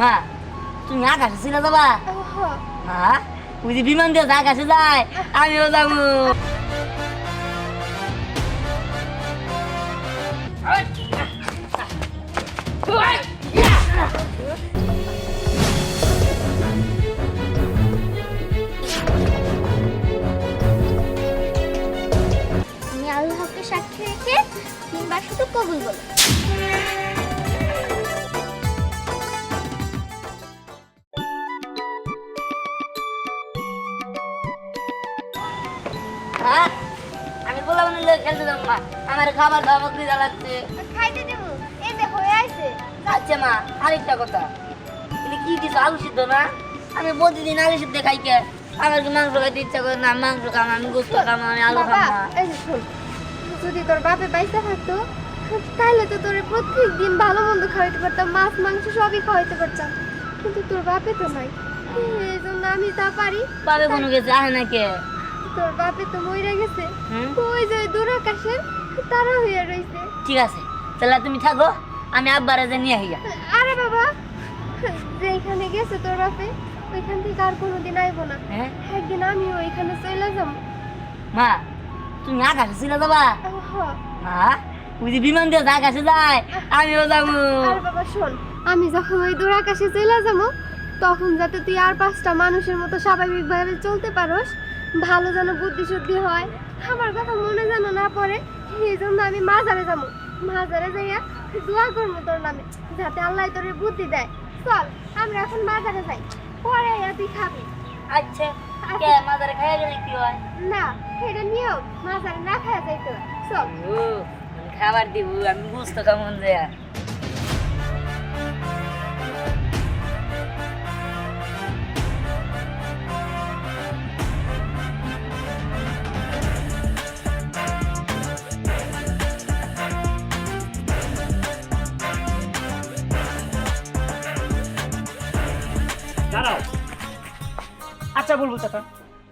মা তুমি আকাশে ছিল যাবা? হ্যাঁ ওই যে বিমান দিয়ে আকাশে যায় আমিও যাব। আল্লাহকে সাক্ষী রেখে তিনবার শুধু কবুল বলো হ্যাঁ? আমি বললাম না লোক খেলতে যাব মা। আমার খাবার দাবার বকরি জ্বালাচ্ছে। খাইতে দেবো। এই যে হয়ে আছে আচ্ছা মা আরেকটা কথা। তুমি কি দিছো আলু সিদ্ধ না? আমি প্রতিদিন আলু সিদ্ধ খাই কে? আমার কি মাংস খাইতে ইচ্ছা করে না? মাংস খাম আমি গোস্ত খাম আমি আলু খাম যদি তোর বাপে পয়সা থাকতো তাহলে তো তোর প্রত্যেক দিন ভালো মন্দ খাওয়াইতে পারতাম মাছ মাংস সবই খাওয়াইতে পারতাম। কিন্তু তোর বাপে তো নাই। এই জন্য আমি তা পারি। বাপে কোনো গেছে আহে না কে? তোর বাপে তো মইরা গেছে? ওই যে দূর আকাশের তারা হইয়া রইছে। ঠিক আছে তাহলে তুমি থাকো আমি আব্বারে যে নিয়ে আইয়া। আরে বাবা যেখানে গেছে তোর বাপে ওইখান থেকে আর কোনোদিন আইবো না। হ্যাঁ? একদিন আমি ওইখানে চলে যাব। মা তুমি আকাশে ছিল যাবা? হ্যাঁ হ্যাঁ ওই যে বিমান দিয়ে আকাশে যায় আমিও যাব। আর বাবা শোন আমি যখন ওই দূর আকাশে চলে যাব তখন যাতে তুই আর পাঁচটা মানুষের মতো স্বাভাবিকভাবে চলতে পারোস ভালো যেন বুদ্ধি শুদ্ধি হয় আমার কথা মনে যেন না পড়ে এই জন্য আমি মাজারে যাব। মাজারে যাইয়া দোয়া করব তোর নামে যাতে আল্লাহ তোর বুদ্ধি দেয়। চল আমরা এখন মাজারে যাই পরে তুই খাবি। আচ্ছা কে মাদারে খাইয়া গেলে কি হয়? না মাজারে যাইতো চল। খাবার দিব আমি বুঝতে কেমন যায় বলব চাচা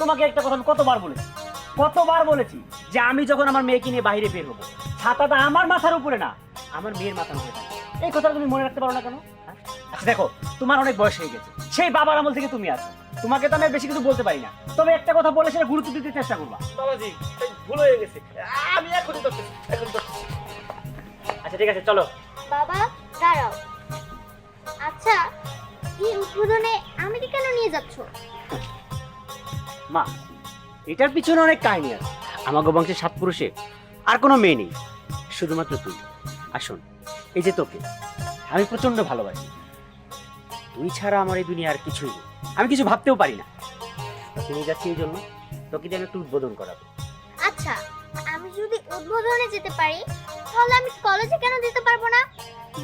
তোমাকে একটা কথা আমি কতবার বলেছি? কতবার বলেছি যে আমি যখন আমার মেয়েকে নিয়ে বাইরে বের হব ছাতাটা আমার মাথার উপরে না আমার মেয়ের মাথার উপরে এই কথাটা তুমি মনে রাখতে পারো না কেন? হ্যাঁ? আচ্ছা দেখো তোমার অনেক বয়স হয়ে গেছে। সেই বাবার আমল থেকে তুমি আছো। তোমাকে তো আমি বেশি কিছু বলতে পারি না। তবে একটা কথা বলে সেটা গুরুত্ব দিতে চেষ্টা করবা। বাবাজি ভুল হয়ে গেছে। আমি এখনই এখন আচ্ছা ঠিক আছে চলো। বাবা দাঁড়াও। আচ্ছা এই উদ্বোধনে আমাকে কেন নিয়ে যাচ্ছ? মা, এটার পিছনে অনেক কাহিনী আছে। আমাকে বংশের সাত পুরুষে আর কোনো মেয়ে নেই, শুধুমাত্র তুই। আসুন এই যে তোকে, আমি প্রচণ্ড ভালোবাসি। তুই ছাড়া আমার এই দুনিয়া আর কিছুই নেই। আমি কিছু ভাবতেও পারি না। তুমি যাচ্ছি এই জন্য, তোকে আমি একটু উদ্বোধন করাবো। আচ্ছা আমি যদি উদ্বোধনে যেতে পারি, তাহলে আমি কলেজে কেন যেতে পারব না?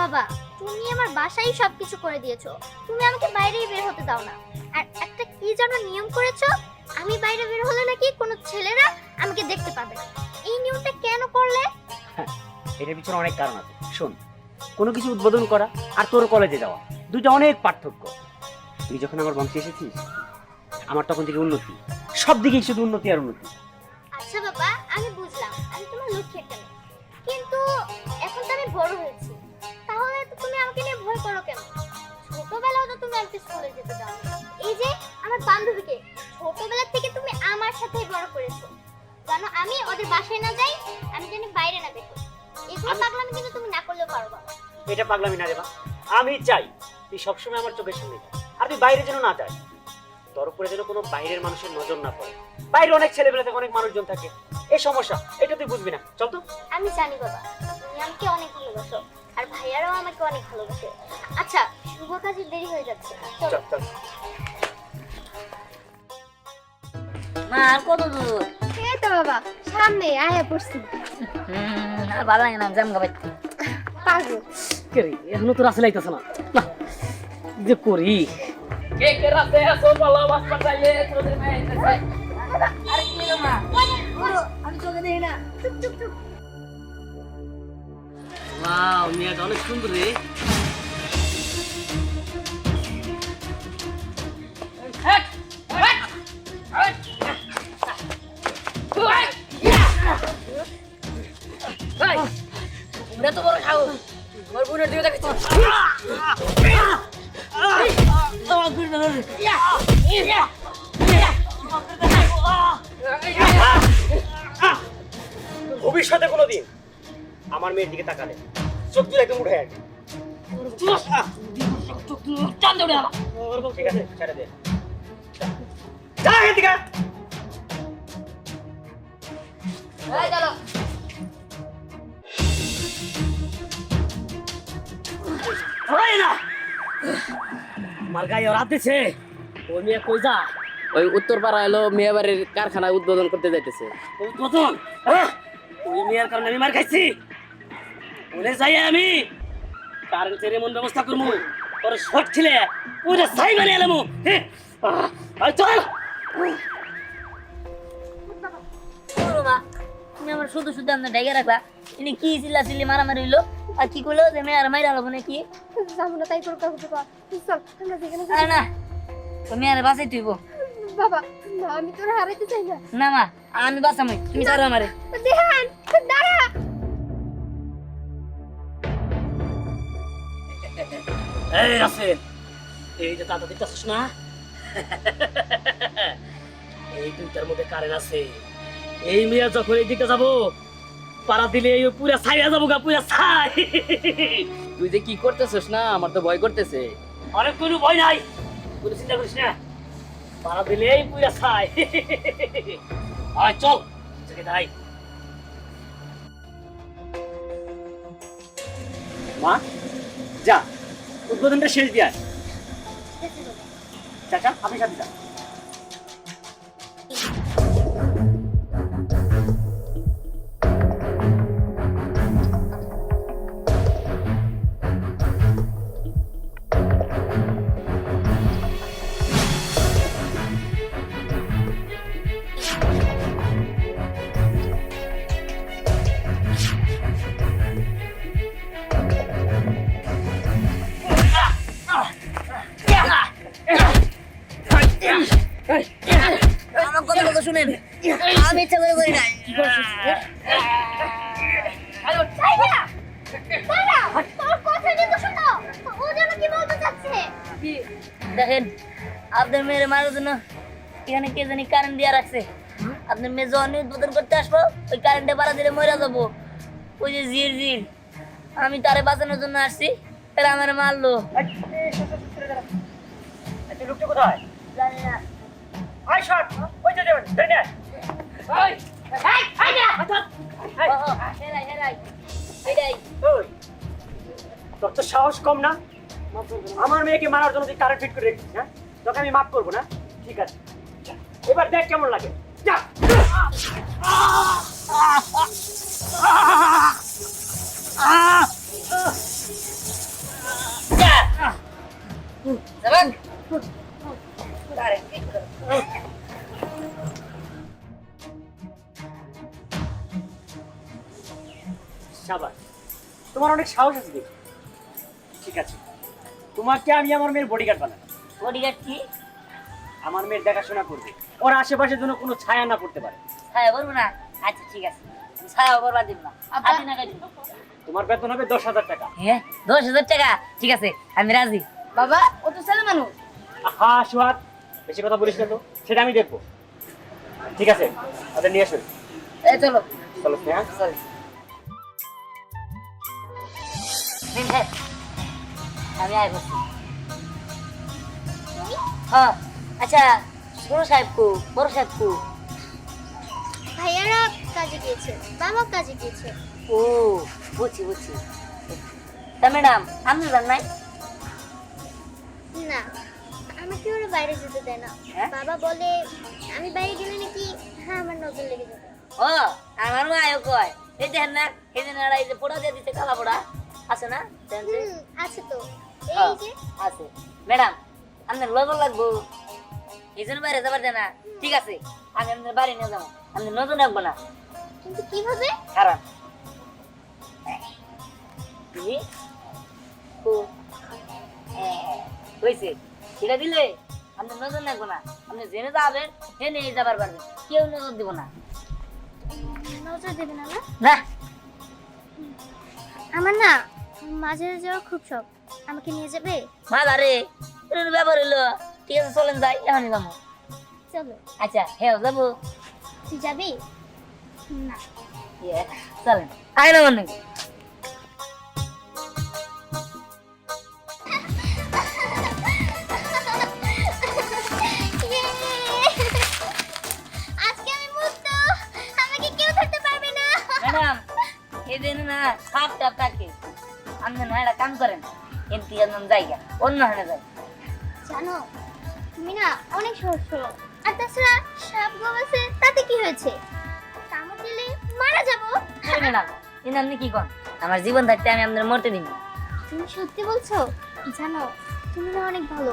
বাবা, তুমি আমার বাসায় সবকিছু করে দিয়েছ। তুমি আমাকে বাইরেই বের হতে দাও না। আর একটা কি যেন নিয়ম করেছ? আমি বাইরে বের হলে নাকি কোনো ছেলেরা আমাকে দেখতে পাবে? না এই নিয়মটা কেন করলে? এটার পিছনে অনেক কারণ আছে। শোন কোনো কিছু উদ্বোধন করা আর তোর কলেজে যাওয়া দুইটা অনেক পার্থক্য। তুই যখন আমার বংশে এসেছিস আমার তখন থেকে উন্নতি। সব দিকেই শুধু উন্নতি আর উন্নতি। আচ্ছা বাবা আমি বুঝলাম আমি তোমার লক্ষ্যের কেন কিন্তু এখন তো আমি বড় হয়েছি। তাহলে তো তুমি আমাকে নিয়ে ভয় করো কেন? ছোটবেলাও তো তুমি আমাকে স্কুলে যেতে দাও। এই যে আমার বান্ধবীকে জানো আমি ওদের বাসায় না যাই আমি জানি বাইরে না দেখো এগুলো পাগলামি কিন্তু তুমি না করলেও পারো বাবা। এটা পাগলামি না রে মা। আমি চাই তুই সবসময় আমার চোখের সামনে থাক। আর তুই বাইরে যেন না যাস। তোর উপরে যেন কোনো বাইরের মানুষের নজর না পড়ে। বাইরে অনেক ছেলেবেলা থাকে অনেক মানুষজন থাকে। এই সমস্যা এটা তুই বুঝবি না। চল তো। আমি জানি বাবা তুমি আমাকে অনেক ভালোবাসো আর ভাইয়ারাও আমাকে অনেক ভালোবাসে। আচ্ছা শুভ কাজে দেরি হয়ে যাচ্ছে। চলো চল। মা আর কত দূর? বাবা সামনে আয়া পড়ছি। হুম আর ভালো লাগে না জাম গাবাই পাগল। কে রে এখনও তো রাসেল আইতাছ না। যে করি? কে কে রাতে আসো বলো বাস পাঠাইয়ে তোদের মেয়ে আরে কি মা? আমি চোখে দেখি না। চুপ চুপ চুপ। ওয়াও মেয়েটা অনেক সুন্দর রে। তাকালে। চোখ দিয়ে একদম উঠে আসবে ঠিক আছে ছেড়ে দে। যা এখান থেকে। চলো ওই মেয়ে ওই উত্তরপাড়া এলো মেয়াবাড়ির কারখানা উদ্বোধন করতে যাইতেছে। উদ্বোধন? হ্যাঁ? ওই মেয়ের কারণে আমি মার খাইছি। বলে যাই আমি। কারেন্টের এমন ব্যবস্থা করব শর্ট ছিলে সাই মানে এলাম চল। তুমি আমার শুধু শুধু আপনার রাখলা ইনি কি চিল্লা চিল্লি মারামারি হইল? আর কি করল যে মেয়ে আর মাইরা হলো যাব না তাই করো কাকু চল আমরা যেখানে আরে না তুমি আর বাসাই তুইব বাবা না আমি তোর হারাইতে চাই না। না মা আমি বাসামই তুমি ছাড়ো আমারে। দেহান দাঁড়া এই রাসেল। এই যে দাদা দিতেছিস না? এই দুইটার মধ্যে কারেন্ট আছে। এই মেয়ে যখন এই দিকে যাব পাড়া দিলে এই পুরা ছাইয়া যাব গা পুরা ছাই। তুই যে কি করতেছিস না আমার তো ভয় করতেছে। অনেক কোনো ভয় নাই। কোনো চিন্তা করিস না। পাড়া দিলে এই পুরা ছাই। আয় চল। থেকে যাই। মা? যা। উদ্বোধনটা শেষ দিয়ে চাচা আপনি সাথে যান। দেখেন আপনার মেয়ের মারার জন্য এখানে কে জানি কারেন্ট দিয়ে রাখছে। আপনার মেয়ে যখন উদ্বোধন করতে আসব ওই কারেন্টে পাড়া দিলে মরে যাব। ওই যে জির জির আমি তারে বাঁচানোর জন্য আসছি। তারা আমার মারলো। আচ্ছা লোকটা কোথায়? জানি না। আয় শট ওই যে যাবেন ধরে নে ওই ও, ও, হেরাই হেরাই হেরাই। ওই তোর তো সাহস কম না? আমার মেয়েকে মারার জন্য তুই কারেন্ট ফিট করে রেখেছিস হ্যাঁ? তোকে আমি মাফ করব, না? ঠিক আছে। এবার দেখ কেমন লাগে। যা। সাবাস, তোমার অনেক সাহস আছে দেখি। ঠিক আছে। তোমাকে আমি আমার মেয়ের বডিগার্ড বানাবো বডিগার্ড কি? আমার মেয়ের দেখাশোনা করবে। ওর আশেপাশে যেন কোনো ছায়া না পড়তে পারে। ছায়া করব না? আচ্ছা ঠিক আছে। ছায়া করবা দিব না আপনি না তোমার বেতন হবে দশ হাজার টাকা। হ্যাঁ দশ হাজার টাকা? ঠিক আছে আমি রাজি। বাবা ও তো ছেলে মানুষ। হা সুহাদ বেশি কথা বলিস না তো। সেটা আমি দেখব। ঠিক আছে ওদের নিয়ে আসুন। এই চলো। চলো স্নেহা। চলো। হ্যাঁ। আমি আয় করছি হ্যাঁ আচ্ছা ছোট সাহেব কু বড় সাহেব কু ভাইয়ারা কাজে গিয়েছে বাবা কাজে গিয়েছে। ও বুঝছি বুঝছি তা ম্যাডাম আপনি জান নাই? না আমাকে ওরা বাইরে যেতে দেয় না। হ্যাঁ? বাবা বলে আমি বাইরে গেলে নাকি হ্যাঁ আমার নজর লেগে যাবে। ও আমার আয়ো কয়। এই দেখেন না এই যে নাড়া এই যে পোড়া দিয়ে দিতে কালা পোড়া। আছে না? আছে তো। আছে। ম্যাডাম আপনার লবণ লাগবো। এই জন্য বাইরে যাবার ঠিক আছে আমি আপনার বাড়ি নিয়ে যাব। আপনি নতুন রাখব না। কিন্তু কীভাবে? খারাপ। কি ও হ্যাঁ, হয়েছে। সেটা দিলে আপনি নজর রাখব না। আপনি জেনে যাবেন জেনে যাবার পারবেন কেউ নজর দিব না। নজর দেবে না না? আমার না মাঝে যাওয়ার খুব শখ। আমাকে নিয়ে যাবে? মা বারে এর ব্যাপার হলো ঠিক আছে চলেন যাই এখনই যাব। চলো। আচ্ছা হ্যাঁ যাব। তুই যাবি? না। ইয়ে, চলেন। আয় না মানে ম্যাডাম এদিন না সাপ টাপ থাকে আপনি না একটা কাম করেন। কিন্তু একদম জায়গা অন্য হানে যায়। জানো তুমি না অনেক সহজ সরল। আর তাছাড়া সাপ গোবাছে তাতে কি হয়েছে? কামড় দিলে মারা যাব। ম্যাডাম কিন্তু আপনি কি কন? আমার জীবন থাকতে আমি আপনার মরতে দিন তুমি সত্যি বলছো? জানো তুমি না অনেক ভালো।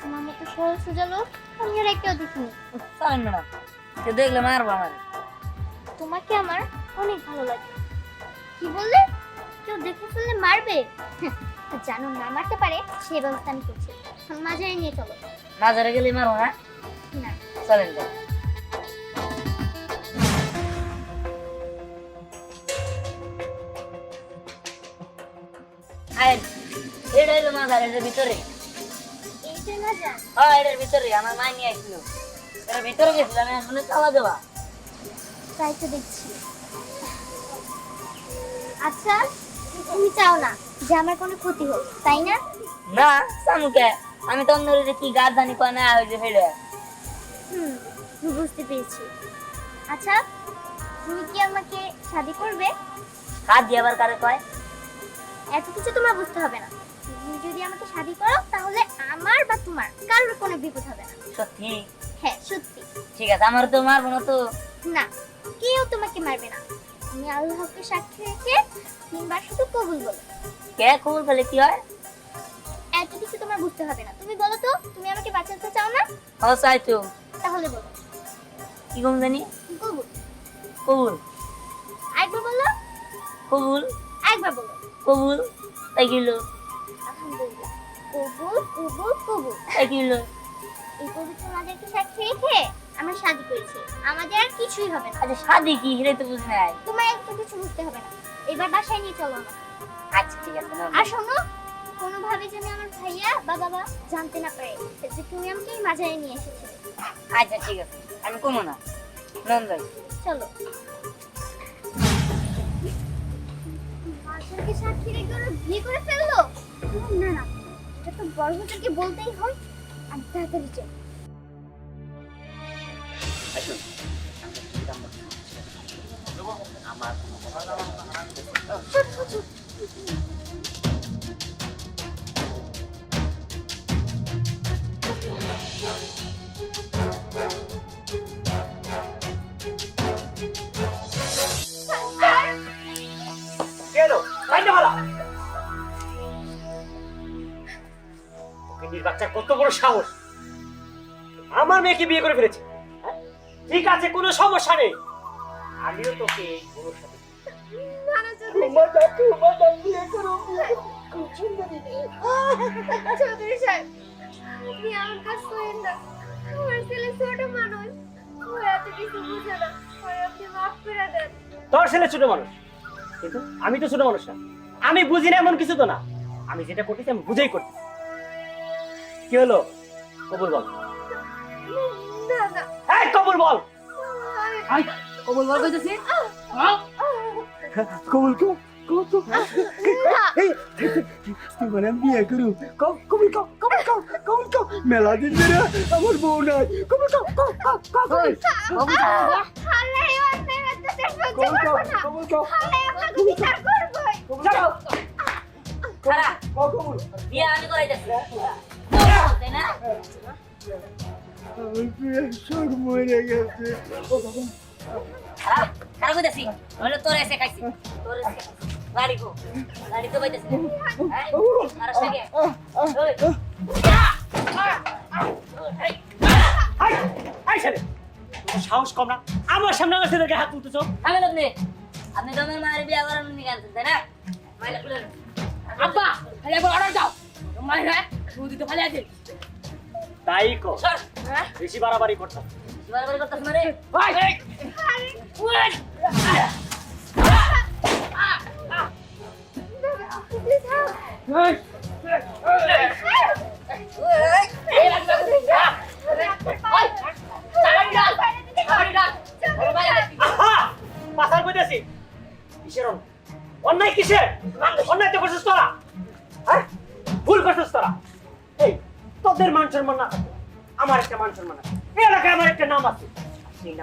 তোমার মতো সরল সোজা লোক আমি আর একটাও দেখিনি। চলেন ম্যাডাম কেউ দেখলে মারবো আমার। তোমাকে আমার অনেক ভালো লাগে। কি বললে? কেউ দেখে ফেললে মারবে? হ্যাঁ, জানো না মারতে পারে সেই ব্যবস্থা আমি করছি। মাঝারে নিয়ে চলো। মাঝারে গেলে মারবো না না। চলেন যাই আয়েন এটা হলো মাঝার এটার ভিতরে। হ্যাঁ এটার ভিতরে আমার মা নিয়ে আসছিল এটার ভিতরে গেছিলাম এখন চালা দেওয়া তাই তো দেখছি। আচ্ছা তুমি চাও না যে আমার কোনো ক্ষতি হোক তাই না? না সামুকে আমি তো অন্য যে কি গাছ ধানি কয় না হয়েছে হুম বুঝতে পেরেছি। আচ্ছা তুমি কি আমাকে শাদি করবে? দিয়ে আবার কারে কয়? এত কিছু তোমার বুঝতে হবে না। তুমি যদি আমাকে শাদি করো তাহলে আমার বা তোমার কারোর কোনো বিপদ হবে না। সত্যি? হ্যাঁ সত্যি। ঠিক আছে আমার তো মারবো না তো। না কেউ তোমাকে মারবে না। তুমি আল্লাহকে সাক্ষী রেখে তিনবার শুধু কবুল বলো। কে খবর পেলে কি হয়? এত কিছু তোমার বুঝতে হবে না। তুমি বলো তো তুমি আমাকে বাঁচাতে চাও না? ও চাই তো। তাহলে বলো। কি কম জানি? কবুল। কবুল। একবার বলো। কবুল। একবার বলো। কবুল। তাই কিলো আলহামদুলিল্লাহ। কবুল কবুল কবুল। তাই কিলো এই পবিত্র মাদেরকে সাক্ষী রেখে আমরা শাদি করেছি। আমাদের আর কিছুই হবে না। আচ্ছা শাদি কি? হিরে তো বুঝি নাই তোমার একটু কিছু বুঝতে হবে না। এবার বাসায় নিয়ে চলো আমাকে। আচ্ছা ঠিক আছে। আর শোনো কোনোভাবে যেন আমার ভাইয়া বা বাবা জানতে না পারে যে তুমি আমাকে এই মাঝারে নিয়ে এসেছিলে আচ্ছা ঠিক আছে। আমি কমো না। নন যাই চলো। মাঝারকে সাক্ষী রেখে ওরা বিয়ে করে ফেলল? না না এটা তো বড় বলতেই হয়। আর তাড়াতাড়ি চল বাচ্চা কত বড় সাহস আমার মেয়েকে বিয়ে করে ফেলেছে? ঠিক আছে কোনো সমস্যা নেই। আমিও তোকে এই সাথে চৌধুরী সাহেব আপনি আমার কাজ করেন না আমার ছেলে ছোট মানুষ ও এত কিছু বুঝে না আপনি মাফ করে দেন তোর ছেলে ছোট মানুষ। কিন্তু আমি তো ছোট মানুষ না। আমি বুঝি না এমন কিছু তো না। আমি যেটা করতেছি আমি বুঝেই করতেছি। কি হলো? কবুল বল। হ্যাঁ কবুল বল আই কবুল বল কইতেছি কবুল কো কবুল কো এই তোমার আমি বিয়ে করু কবুল কো কবুল কো কবুল কো মেলা দিন ধরে আমার বউ নাই কবুল কো কবুল কবুল অত্যাচার সহ্য কবুল কো কবুল কো চলো খারা কবুল বিয়ে আমি করাইতেছি তাই না সব মরে গেছে। খারা খারা কইতেছি হলো তোর এসে খাইছি। তোর এসে খাইছি। গাড়ি কো গাড়ি তো বাইতেছি। এই আর সাগে ওই। এই আই আই ছেলে। তোর সাহস কম না। আমার সামনে আমার ছেলেকে হাত তুলতেছো? থামেন আপনি আপনি দমের মায়ের বিয়ে করার নিয়ে গেছেন তাই না? মাইলা খুলে আব্বা খালি একবার অর্ডার দাও। মায়ের হ্যাঁ দুধ দিতে ভালো আছে। তাই কো সর। বেশি বাড়াবাড়ি করতাম বারবার করতেছ মারে ভাই! প্লিজ এই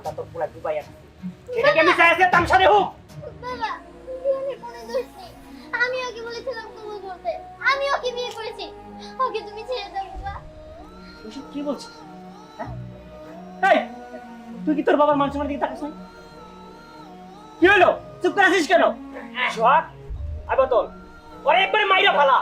নামটা তোর পুরা ডুবাই আছে। সেটাকে আমি চাইছি তামসারে হোক। বাবা বিহানের কোনো দোষ আমি ওকে বলেছিলাম কবুল করতে আমি ওকে বিয়ে করেছি? ওকে তুমি ছেড়ে দাও বাবা। এসব কি বলছিস হ্যাঁ? এই তুই কি তোর বাবার মান সম্মানের দিকে তাকাস কি হলো? চুপ করে আছিস কেন? সোহাগ আবার তোর ওরে একবারে মাইরা ফালা।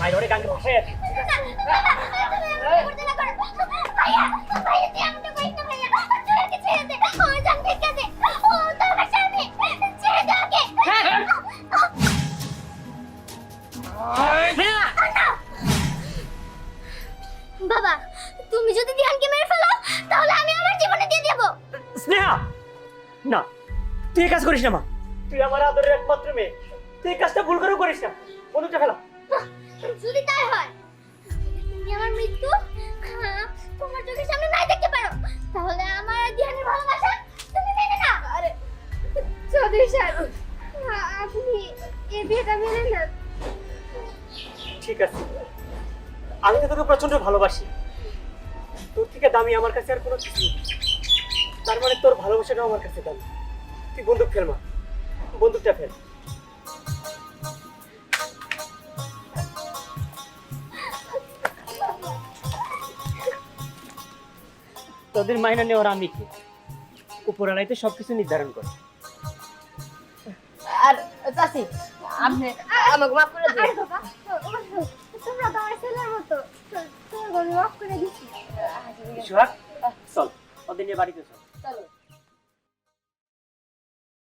মাইরা ওরে গাঙ্গে ভাসায় আছে। ভাইয়া ভাইয়া বাবা তুমি যদি ধ্যানকে মেরে ফেলো তাহলে আমি আমার জীবনে দিয়ে দেব। স্নেহা! না তুই কাজ করিস না মা। তুই আমার আদরের একমাত্র মেয়ে। তুই এই কাজটা ভুল করেও করিস না। বন্ধুটা ফেলা। যদি তাই হয় তুমি আমার মৃত্যু হ্যাঁ, তোমার চোখের সামনে নাই দেখতে পারো। তাহলে আমার ধ্যানের ভালোবাসা তুমি মেনে নাও। আরে চৌধুরী সাহেব আপনি এই বিয়েটা মেনে নেন। ঠিক আছে। আমি তো তোকে প্রচণ্ড ভালোবাসি। তোর থেকে দামি আমার কাছে আর কোনো কিছু তার মানে তোর ভালোবাসাটাও আমার কাছে দামি। তুই বন্দুক ফেল মা। বন্দুকটা ফেল। তোদের মাইনা নেওয়ার আমি কি? উপরালাইতে সবকিছু নির্ধারণ করে। আর চাচি আপনি আমাকে মাফ করে দিন। তোমরা তো ছেলের মতো করে দিচ্ছি। চল ওদের নিয়ে বাড়িতে চলো।